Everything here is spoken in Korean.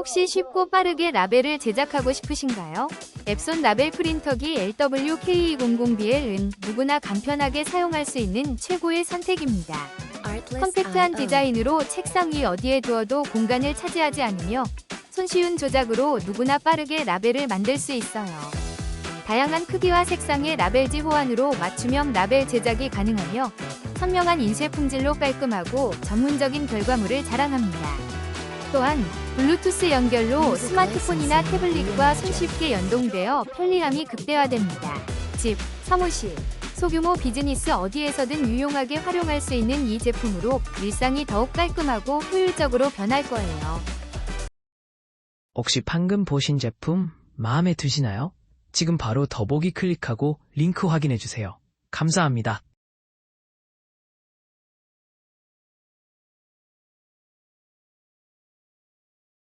혹시 쉽고 빠르게 라벨을 제작하고 싶으신가요? 앱손 라벨 프린터기 LWK200BL은 누구나 간편하게 사용할 수 있는 최고의 선택입니다. 컴팩트한 디자인으로 책상 위 어디에 두어도 공간을 차지하지 않으며 손쉬운 조작으로 누구나 빠르게 라벨을 만들 수 있어요. 다양한 크기와 색상의 라벨지 호환으로 맞춤형 라벨 제작이 가능하며 선명한 인쇄 품질로 깔끔하고 전문적인 결과물을 자랑합니다. 또한 블루투스 연결로 스마트폰이나 태블릿과 손쉽게 연동되어 편리함이 극대화됩니다. 집, 사무실, 소규모 비즈니스 어디에서든 유용하게 활용할 수 있는 이 제품으로 일상이 더욱 깔끔하고 효율적으로 변할 거예요. 혹시 방금 보신 제품 마음에 드시나요? 지금 바로 더보기 클릭하고 링크 확인해 주세요. 감사합니다.